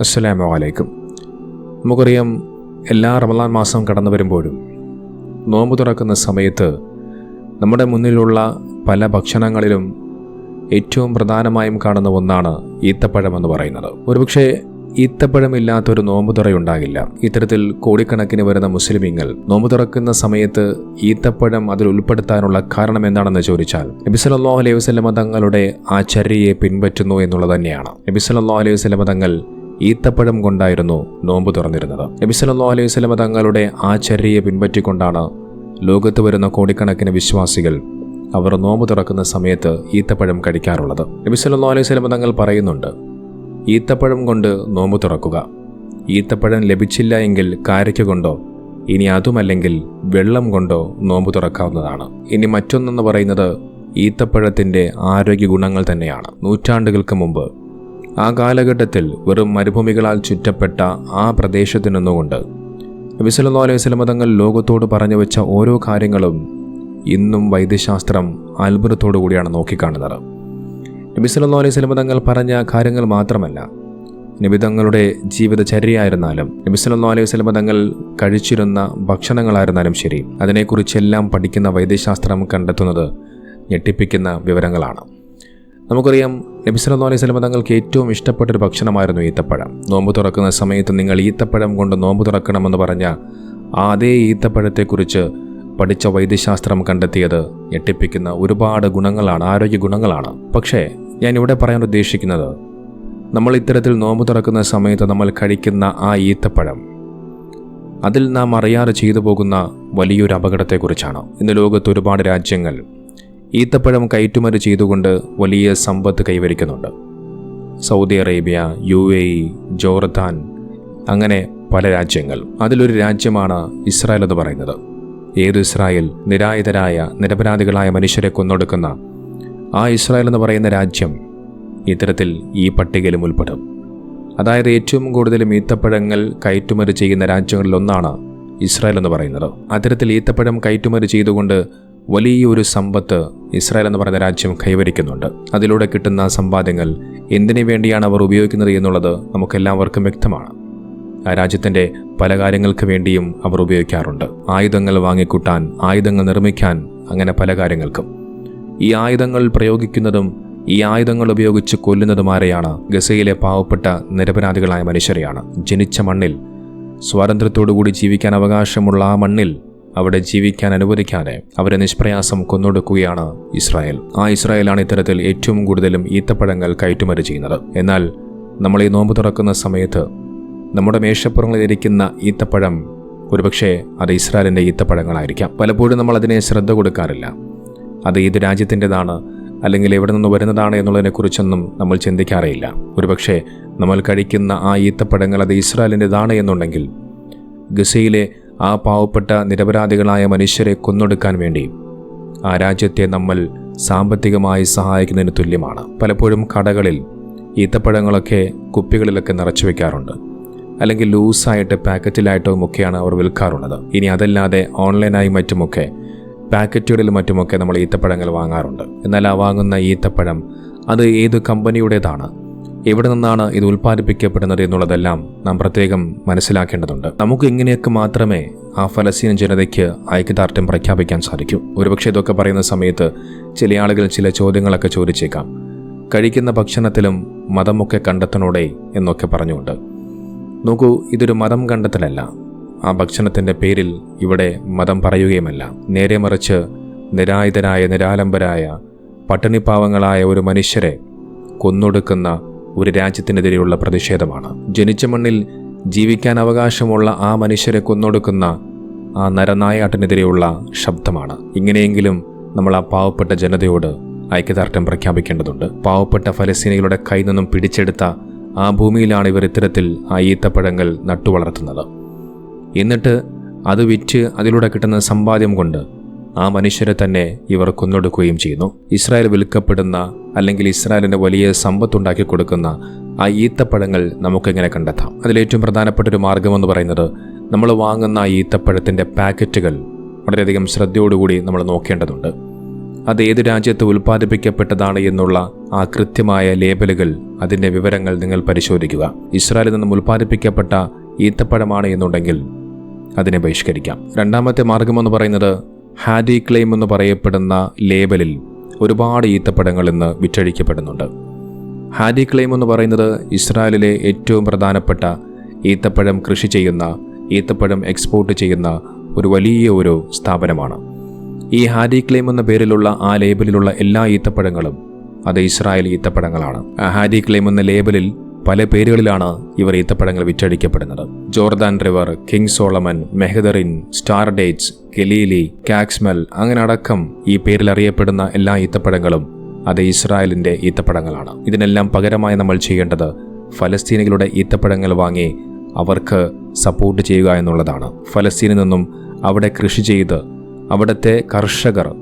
അസ്സലാമു അലൈക്കും. നമുക്കറിയാം എല്ലാ റമദാൻ മാസം കടന്നു വരുമ്പോഴും നോമ്പ് തുറക്കുന്ന സമയത്ത് നമ്മുടെ മുന്നിലുള്ള പല ഭക്ഷണങ്ങളിലും ഏറ്റവും പ്രധാനമായും കാണുന്ന ഒന്നാണ് ഈത്തപ്പഴം എന്ന് പറയുന്നത്. ഒരുപക്ഷെ ഈത്തപ്പഴമില്ലാത്തൊരു നോമ്പ് തുറയുണ്ടാകില്ല. ഇത്തരത്തിൽ കോടിക്കണക്കിന് വരുന്ന മുസ്ലിമീങ്ങൾ നോമ്പ് തുറക്കുന്ന സമയത്ത് ഈത്തപ്പഴം അതിൽ ഉൾപ്പെടുത്താനുള്ള കാരണം എന്താണെന്ന് ചോദിച്ചാൽ നബി സല്ലല്ലാഹു അലൈഹി വസല്ലമ തങ്ങളുടെ ആ ചര്യയെ പിൻപറ്റുന്നു എന്നുള്ളത് തന്നെയാണ്. നബി സല്ലല്ലാഹു അലൈഹി വസല്ലമ തങ്ങൾ ഈത്തപ്പഴം കൊണ്ടായിരുന്നു നോമ്പ് തുറന്നിരുന്നത്. നബി സല്ലല്ലാഹു അലൈഹി സ്വലമ തങ്ങളുടെ ആ ചര്യയെ പിൻപറ്റിക്കൊണ്ടാണ് ലോകത്ത് വരുന്ന കോടിക്കണക്കിന് വിശ്വാസികൾ അവർ നോമ്പ് തുറക്കുന്ന സമയത്ത് ഈത്തപ്പഴം കഴിക്കാറുള്ളത്. നബി സല്ലല്ലാഹു അലൈഹി സ്വലമ തങ്ങൾ പറയുന്നുണ്ട് ഈത്തപ്പഴം കൊണ്ട് നോമ്പ് തുറക്കുക. ഈത്തപ്പഴം ലഭിച്ചില്ല എങ്കിൽ കാരയ്ക്ക കൊണ്ടോ ഇനി അതുമല്ലെങ്കിൽ വെള്ളം കൊണ്ടോ നോമ്പ് തുറക്കാവുന്നതാണ്. ഇനി മറ്റൊന്നെന്ന് പറയുന്നത് ഈത്തപ്പഴത്തിന്റെ ആരോഗ്യ ഗുണങ്ങൾ തന്നെയാണ്. നൂറ്റാണ്ടുകൾക്ക് മുമ്പ് ആ കാലഘട്ടത്തിൽ വെറും മരുഭൂമികളാൽ ചുറ്റപ്പെട്ട ആ പ്രദേശത്തു നിന്നുകൊണ്ട് നബി സല്ലല്ലാഹു അലൈഹി വസല്ലമ തങ്ങൾ ലോകത്തോട് പറഞ്ഞു വെച്ച ഓരോ കാര്യങ്ങളും ഇന്നും വൈദ്യശാസ്ത്രം അത്ഭുതത്തോടു കൂടിയാണ് നോക്കിക്കാണുന്നത്. നബി സല്ലല്ലാഹു അലൈഹി തങ്ങൾ പറഞ്ഞ കാര്യങ്ങൾ മാത്രമല്ല നബി തങ്ങളുടെ ജീവിതചര്യയായിരുന്നാലും നബി അലൈഹി തങ്ങൾ കഴിച്ചിരുന്ന ഭക്ഷണങ്ങളായിരുന്നാലും ശരി അതിനെക്കുറിച്ചെല്ലാം പഠിക്കുന്ന വൈദ്യശാസ്ത്രം കണ്ടെത്തുന്നത് ഞെട്ടിപ്പിക്കുന്ന വിവരങ്ങളാണ്. നമുക്കറിയാം നബി അലൈഹി സ്വലമ തങ്ങൾക്ക് ഏറ്റവും ഇഷ്ടപ്പെട്ട ഒരു ഭക്ഷണമായിരുന്നു ഈത്തപ്പഴം. നോമ്പ് തുറക്കുന്ന സമയത്ത് നിങ്ങൾ ഈത്തപ്പഴം കൊണ്ട് നോമ്പ് തുറക്കണമെന്ന് പറഞ്ഞ അതേ ഈത്തപ്പഴത്തെക്കുറിച്ച് പഠിച്ച വൈദ്യശാസ്ത്രം കണ്ടെത്തിയത് ഞെട്ടിപ്പിക്കുന്ന ഒരുപാട് ഗുണങ്ങളാണ് ആരോഗ്യ ഗുണങ്ങളാണ്. പക്ഷേ ഞാൻ ഇവിടെ പറയാൻ ഉദ്ദേശിക്കുന്നത് നമ്മൾ ഇത്തരത്തിൽ നോമ്പ് തുറക്കുന്ന സമയത്ത് നമ്മൾ കഴിക്കുന്ന ആ ഈത്തപ്പഴം അതിൽ നാം അറിയാതെ ചെയ്തു പോകുന്ന വലിയൊരു അപകടത്തെക്കുറിച്ചാണ്. ഇന്ന് ലോകത്ത് ഒരുപാട് രാജ്യങ്ങൾ ഈത്തപ്പഴം കയറ്റുമതി ചെയ്തുകൊണ്ട് വലിയ സമ്പത്ത് കൈവരിക്കുന്നുണ്ട്. Saudi Arabia U A E Jordan അങ്ങനെ പല രാജ്യങ്ങൾ. അതിലൊരു രാജ്യമാണ് ഇസ്രായേൽ എന്ന് പറയുന്നത്. ഏത് ഇസ്രായേൽ? നിരായുധരായ നിരപരാധികളായ മനുഷ്യരെ കൊന്നൊടുക്കുന്ന ആ ഇസ്രായേൽ എന്ന് പറയുന്ന രാജ്യം ഇത്തരത്തിൽ ഈ പട്ടികയിലും ഉൾപ്പെടും. അതായത് ഏറ്റവും കൂടുതൽ ഈത്തപ്പഴങ്ങൾ കയറ്റുമതി ചെയ്യുന്ന രാജ്യങ്ങളിലൊന്നാണ് ഇസ്രായേൽ എന്ന് പറയുന്നത്. അത്തരത്തിൽ ഈത്തപ്പഴം കയറ്റുമതി ചെയ്തുകൊണ്ട് വലിയൊരു സമ്പത്ത് ഇസ്രായേൽ എന്ന് പറയുന്ന രാജ്യം കൈവരിക്കുന്നുണ്ട്. അതിലൂടെ കിട്ടുന്ന സമ്പാദ്യങ്ങൾ എന്തിനു വേണ്ടിയാണ് അവർ ഉപയോഗിക്കുന്നത് എന്നുള്ളത് നമുക്കെല്ലാവർക്കും വ്യക്തമാണ്. ആ രാജ്യത്തിന്റെ പല കാര്യങ്ങൾക്ക് വേണ്ടിയും അവർ ഉപയോഗിക്കാറുണ്ട്. ആയുധങ്ങൾ വാങ്ങിക്കൂട്ടാൻ ആയുധങ്ങൾ നിർമ്മിക്കാൻ അങ്ങനെ പല കാര്യങ്ങൾക്കും. ഈ ആയുധങ്ങൾ പ്രയോഗിക്കുന്നതും ഈ ആയുധങ്ങൾ ഉപയോഗിച്ച് കൊല്ലുന്നതും ആരെയാണ്? ഗസയിലെ പാവപ്പെട്ട നിരപരാധികളായ മനുഷ്യരെയാണ്. ജനിച്ച മണ്ണിൽ സ്വാതന്ത്ര്യത്തോടുകൂടി ജീവിക്കാൻ അവകാശമുള്ള ആ മണ്ണിൽ അവിടെ ജീവിക്കാൻ അനുവദിക്കാതെ അവരെ നിഷ്പ്രയാസം കൊന്നൊടുക്കുകയാണ് ഇസ്രായേൽ. ആ ഇസ്രായേലാണ് ഇത്തരത്തിൽ ഏറ്റവും കൂടുതലും ഈത്തപ്പഴങ്ങൾ കയറ്റുമതി ചെയ്യുന്നത്. എന്നാൽ നമ്മൾ ഈ നോമ്പ് തുറക്കുന്ന സമയത്ത് നമ്മുടെ മേശപ്പുറങ്ങളിലിരിക്കുന്ന ഈത്തപ്പഴം ഒരുപക്ഷെ അത് ഇസ്രായേലിന്റെ ഈത്തപ്പഴങ്ങളായിരിക്കാം. പലപ്പോഴും നമ്മൾ അതിനെ ശ്രദ്ധ കൊടുക്കാറില്ല. അത് ഏത് രാജ്യത്തിന്റെതാണ് അല്ലെങ്കിൽ എവിടെ നിന്ന് വരുന്നതാണ് എന്നുള്ളതിനെക്കുറിച്ചൊന്നും നമ്മൾ ചിന്തിക്കാറേയില്ല. ഒരുപക്ഷെ നമ്മൾ കഴിക്കുന്ന ആ ഈത്തപ്പഴങ്ങൾ അത് ഇസ്രായേലിന്റെതാണ് എന്നുണ്ടെങ്കിൽ ഗസയിലെ ആ പാവപ്പെട്ട നിരപരാധികളായ മനുഷ്യരെ കൊന്നൊടുക്കാൻ വേണ്ടി. ആ രാജ്യത്തെ നമ്മൾ സാമ്പത്തികമായി സഹായിക്കുന്നതിന് തുല്യമാണ്. പലപ്പോഴും കടകളിൽ ഈത്തപ്പഴങ്ങളൊക്കെ കുപ്പികളിലൊക്കെ നിറച്ചു വെക്കാറുണ്ട്. അല്ലെങ്കിൽ ലൂസായിട്ട് പാക്കറ്റിലായിട്ടും ഒക്കെയാണ് അവർ വിൽക്കാറുള്ളത്. ഇനി അതല്ലാതെ ഓൺലൈനായി മറ്റുമൊക്കെ പാക്കറ്റുകളിൽ മറ്റുമൊക്കെ നമ്മൾ ഈത്തപ്പഴങ്ങൾ വാങ്ങാറുണ്ട്. എന്നാൽ ആ വാങ്ങുന്ന ഈത്തപ്പഴം അത് ഏത് കമ്പനിയുടേതാണ്? എവിടെ നിന്നാണ് ഇത് ഉൽപ്പാദിപ്പിക്കപ്പെടുന്നത് എന്നുള്ളതെല്ലാം നാം പ്രത്യേകം മനസ്സിലാക്കേണ്ടതുണ്ട്. നമുക്ക് ഇങ്ങനെയൊക്കെ മാത്രമേ ആ ഫലസ്തീൻ ജനതയ്ക്ക് ഐക്യദാർഢ്യം പ്രഖ്യാപിക്കാൻ സാധിക്കൂ. ഒരുപക്ഷെ ഇതൊക്കെ പറയുന്ന സമയത്ത് ചില ആളുകൾ ചില ചോദ്യങ്ങളൊക്കെ ചോദിച്ചേക്കാം. കഴിക്കുന്ന ഭക്ഷണത്തിലും മതമൊക്കെ കണ്ടെത്തണോടെ എന്നൊക്കെ പറഞ്ഞുകൊണ്ട്. നോക്കൂ ഇതൊരു മതം കണ്ടെത്തലല്ല. ആ ഭക്ഷണത്തിന്റെ പേരിൽ ഇവിടെ മതം പറയുകയുമല്ല. നേരെ മറിച്ച് നിരായുധരായ നിരാലംബരായ പട്ടിണിപ്പാവങ്ങളായ ഒരു മനുഷ്യരെ കൊന്നൊടുക്കുന്ന ഒരു രാജ്യത്തിനെതിരെയുള്ള പ്രതിഷേധമാണ്. ജനിച്ച മണ്ണിൽ ജീവിക്കാൻ അവകാശമുള്ള ആ മനുഷ്യരെ കൊന്നൊടുക്കുന്ന ആ നരനായാട്ടിനെതിരെയുള്ള ശബ്ദമാണ്. ഇങ്ങനെയെങ്കിലും നമ്മൾ ആ പാവപ്പെട്ട ജനതയോട് ഐക്യദാർഢ്യം പ്രഖ്യാപിക്കേണ്ടതുണ്ട്. പാവപ്പെട്ട ഫലസ്തീനികളുടെ കയ്യിൽ നിന്നും പിടിച്ചെടുത്ത ആ ഭൂമിയിലാണ് ഇവർ ഇത്തരത്തിൽ ആ ഈത്തപ്പഴങ്ങൾ നട്ടുവളർത്തുന്നത്. എന്നിട്ട് അത് വിറ്റ് അതിലൂടെ കിട്ടുന്ന സമ്പാദ്യം കൊണ്ട് ആ മനുഷ്യരെ തന്നെ ഇവർ കൊന്നൊടുക്കുകയും ചെയ്യുന്നു. ഇസ്രായേൽ വിൽക്കപ്പെടുന്ന അല്ലെങ്കിൽ ഇസ്രായേലിന്റെ വലിയ സമ്പത്തുണ്ടാക്കി കൊടുക്കുന്ന ആ ഈത്തപ്പഴങ്ങൾ നമുക്കെങ്ങനെ കണ്ടെത്താം. അതിലേറ്റവും പ്രധാനപ്പെട്ട ഒരു മാർഗമെന്ന് പറയുന്നത് നമ്മൾ വാങ്ങുന്ന ആ ഈത്തപ്പഴത്തിന്റെ പാക്കറ്റുകൾ വളരെയധികം ശ്രദ്ധയോടുകൂടി നമ്മൾ നോക്കേണ്ടതുണ്ട്. അത് ഏത് രാജ്യത്ത് ഉൽപ്പാദിപ്പിക്കപ്പെട്ടതാണ് എന്നുള്ള ആ കൃത്യമായ ലേബലുകൾ അതിന്റെ വിവരങ്ങൾ നിങ്ങൾ പരിശോധിക്കുക. ഇസ്രായേലിൽ നിന്നും ഉൽപ്പാദിപ്പിക്കപ്പെട്ട ഈത്തപ്പഴമാണ് എന്നുണ്ടെങ്കിൽ അതിനെ ബഹിഷ്കരിക്കാം. രണ്ടാമത്തെ മാർഗമെന്ന് പറയുന്നത് ഹാഡി ക്ലെയിം എന്ന് പറയപ്പെടുന്ന ലേബലിൽ ഒരുപാട് ഈത്തപ്പഴങ്ങൾ ഇന്ന് വിറ്റഴിക്കപ്പെടുന്നുണ്ട്. ഹാഡി ക്ലെയിം എന്ന് പറയുന്നത് ഇസ്രായേലിലെ ഏറ്റവും പ്രധാനപ്പെട്ട ഈത്തപ്പഴം കൃഷി ചെയ്യുന്ന ഈത്തപ്പഴം എക്സ്പോർട്ട് ചെയ്യുന്ന ഒരു വലിയ ഒരു സ്ഥാപനമാണ്. ഈ ഹാഡി ക്ലെയിം എന്ന പേരിലുള്ള ആ ലേബലിലുള്ള എല്ലാ ഈത്തപ്പഴങ്ങളും അത് ഇസ്രായേൽ ഈത്തപ്പഴങ്ങളാണ്. ഹാഡി ക്ലെയിം എന്ന ലേബലിൽ പല പേരുകളിലാണ് ഇവർ ഈത്തപ്പഴങ്ങൾ വിറ്റഴിക്കപ്പെടുന്നത്. Jordan river king Solomon Mehadrin star dates കെലീലി കാക്സ്മെൽ അങ്ങനെ അടക്കം ഈ പേരിൽ അറിയപ്പെടുന്ന എല്ലാ ഈത്തപ്പഴങ്ങളും അത് ഇസ്രായേലിന്റെ ഈത്തപ്പഴങ്ങളാണ്. ഇതിനെല്ലാം പകരമായി നമ്മൾ ചെയ്യേണ്ടത് ഫലസ്തീനികളുടെ ഈത്തപ്പഴങ്ങൾ വാങ്ങി അവർക്ക് സപ്പോർട്ട് ചെയ്യുക എന്നുള്ളതാണ്. ഫലസ്തീനിൽ നിന്നും അവിടെ കൃഷി ചെയ്ത് അവിടുത്തെ കർഷകർ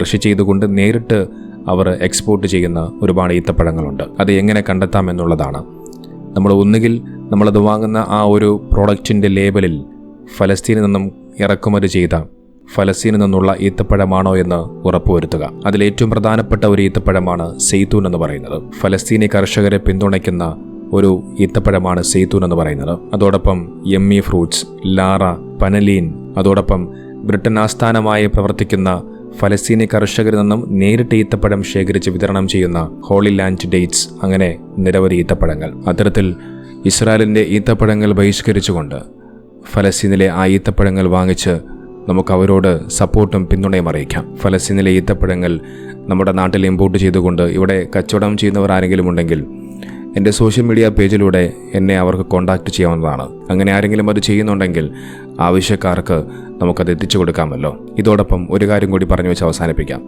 കൃഷി ചെയ്തുകൊണ്ട് നേരിട്ട് അവർ എക്സ്പോർട്ട് ചെയ്യുന്ന ഒരുപാട് ഈത്തപ്പഴങ്ങളുണ്ട്. അത് എങ്ങനെ കണ്ടെത്താം എന്നുള്ളതാണ്. നമ്മൾ ഒന്നുകിൽ നമ്മളത് വാങ്ങുന്ന ആ ഒരു പ്രോഡക്റ്റിന്റെ ലേബലിൽ ഫലസ്തീനിൽ നിന്നും ഇറക്കുമതി ചെയ്ത ഫലസ്തീനിൽ നിന്നുള്ള ഈത്തപ്പഴമാണോ എന്ന് ഉറപ്പുവരുത്തുക. അതിൽ ഏറ്റവും പ്രധാനപ്പെട്ട ഒരു ഈത്തപ്പഴമാണ് സെയ്ത്തൂൻ എന്ന് പറയുന്നത്. ഫലസ്തീനി കർഷകരെ പിന്തുണയ്ക്കുന്ന ഒരു ഈത്തപ്പഴമാണ് സെയ്ത്തൂൻ എന്ന് പറയുന്നത്. അതോടൊപ്പം എം ഇ ഫ്രൂട്ട്സ് ലാറ പനലീൻ അതോടൊപ്പം ബ്രിട്ടൻ ആസ്ഥാനമായി പ്രവർത്തിക്കുന്ന ഫലസ്തീനി കർഷകരിൽ നിന്നും നേരിട്ട് ഈത്തപ്പഴം ശേഖരിച്ച് വിതരണം ചെയ്യുന്ന ഹോളി ലാൻഡ് ഡേറ്റ്സ് അങ്ങനെ നിരവധി ഈത്തപ്പഴങ്ങൾ. അത്തരത്തിൽ ഇസ്രായേലിന്റെ ഈത്തപ്പഴങ്ങൾ ബഹിഷ്കരിച്ചുകൊണ്ട് ഫലസ്തീനിലെ ആ ഈത്തപ്പഴങ്ങൾ വാങ്ങിച്ച് നമുക്ക് അവരോട് സപ്പോർട്ടും പിന്തുണയും അറിയിക്കാം. ഫലസ്തീനിലെ ഈത്തപ്പഴങ്ങൾ നമ്മുടെ നാട്ടിൽ ഇമ്പോർട്ട് ചെയ്തുകൊണ്ട് ഇവിടെ കച്ചവടം ചെയ്യുന്നവർ ആരെങ്കിലും ഉണ്ടെങ്കിൽ എന്റെ സോഷ്യൽ മീഡിയ പേജിലൂടെ എന്നെ അവർക്ക് കോൺടാക്റ്റ് ചെയ്യാവുന്നതാണ്. അങ്ങനെ ആരെങ്കിലും അത് ചെയ്യുന്നുണ്ടെങ്കിൽ ആവശ്യക്കാർക്ക് നമുക്കത് എത്തിച്ചു കൊടുക്കാമല്ലോ. ഇതോടൊപ്പം ഒരു കാര്യം കൂടി പറഞ്ഞു വെച്ച് അവസാനിപ്പിക്കാം.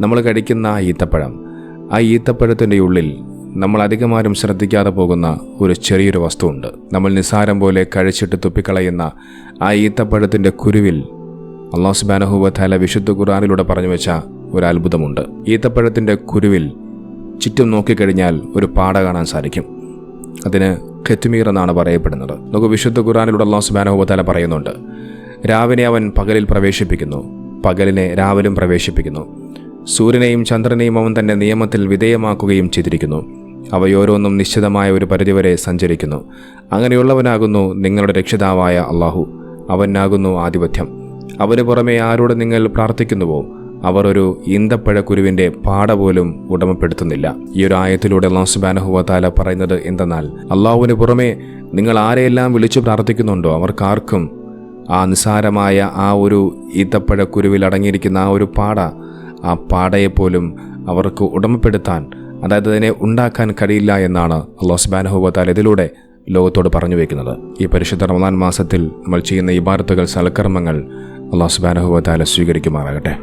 നമ്മൾ കഴിക്കുന്ന ആ ഈത്തപ്പഴം ആ ഈത്തപ്പഴത്തിന്റെ ഉള്ളിൽ നമ്മൾ അധികമാരും ശ്രദ്ധിക്കാതെ പോകുന്ന ഒരു ചെറിയൊരു വസ്തുവുണ്ട്. നമ്മൾ നിസ്സാരം പോലെ കഴിച്ചിട്ട് തുപ്പിക്കളയുന്ന ആ ഈത്തപ്പഴത്തിന്റെ കുരുവിൽ അള്ളാഹു സുബാനഹുവല വിശുദ്ധ ഖുറാനിലൂടെ പറഞ്ഞു വെച്ച ഒരു അത്ഭുതമുണ്ട്. ഈത്തപ്പഴത്തിന്റെ കുരുവിൽ ചുറ്റും നോക്കിക്കഴിഞ്ഞാൽ ഒരു പാട കാണാൻ സാധിക്കും. അതിന് ഖെത്തുമീർ എന്നാണ് പറയപ്പെടുന്നത്. നമുക്ക് വിശുദ്ധ ഖുറാനിലൂടെ അള്ളാഹു സുബാനഹുബത്താല പറയുന്നുണ്ട്. രാവിനെ അവൻ പകലിൽ പ്രവേശിപ്പിക്കുന്നു. പകലിനെ രാവിലും പ്രവേശിപ്പിക്കുന്നു. സൂര്യനെയും ചന്ദ്രനെയും അവൻ തന്റെ നിയമത്തിൽ വിധേയമാക്കുകയും ചെയ്തിരിക്കുന്നു. അവയോരോന്നും നിശ്ചിതമായ ഒരു പരിധിവരെ സഞ്ചരിക്കുന്നു. അങ്ങനെയുള്ളവനാകുന്നു നിങ്ങളുടെ രക്ഷിതാവായ അള്ളാഹു അവനാകുന്നു ആധിപത്യം. അവന് പുറമെ ആരോട് നിങ്ങൾ പ്രാർത്ഥിക്കുന്നുവോ? അവർ ഒരു ഈന്തപ്പഴക്കുരുവിന്റെ പാട പോലും ഉടമപ്പെടുത്തുന്നില്ല. ഈ ഒരു ആയത്തിലൂടെ അള്ളാഹു സുബാനഹുവത്താല പറയുന്നത് എന്തെന്നാൽ അള്ളാഹുവിന് പുറമെ നിങ്ങൾ ആരെയെല്ലാം വിളിച്ചു പ്രാർത്ഥിക്കുന്നുണ്ടോ അവർക്കാർക്കും ആ നിസാരമായ ആ ഒരു ഈത്തപ്പഴക്കുരുവിൽ അടങ്ങിയിരിക്കുന്ന ആ ഒരു പാട ആ പാടയെപ്പോലും അവർക്ക് ഉടമപ്പെടുത്താൻ അതായത് അതിനെ ഉണ്ടാക്കാൻ കഴിയില്ല എന്നാണ് അള്ളാഹു സുബാനഹുവത്താൽ ഇതിലൂടെ ലോകത്തോട് പറഞ്ഞു വയ്ക്കുന്നത് ഈ പരിശുദ്ധ റമദാൻ മാസത്തിൽ നമ്മൾ ചെയ്യുന്ന ഇബാരത്തുകൾ സൽക്കർമ്മങ്ങൾ അള്ളാഹു സുബാനഹുവത്താല സ്വീകരിക്കുമാറാകട്ടെ.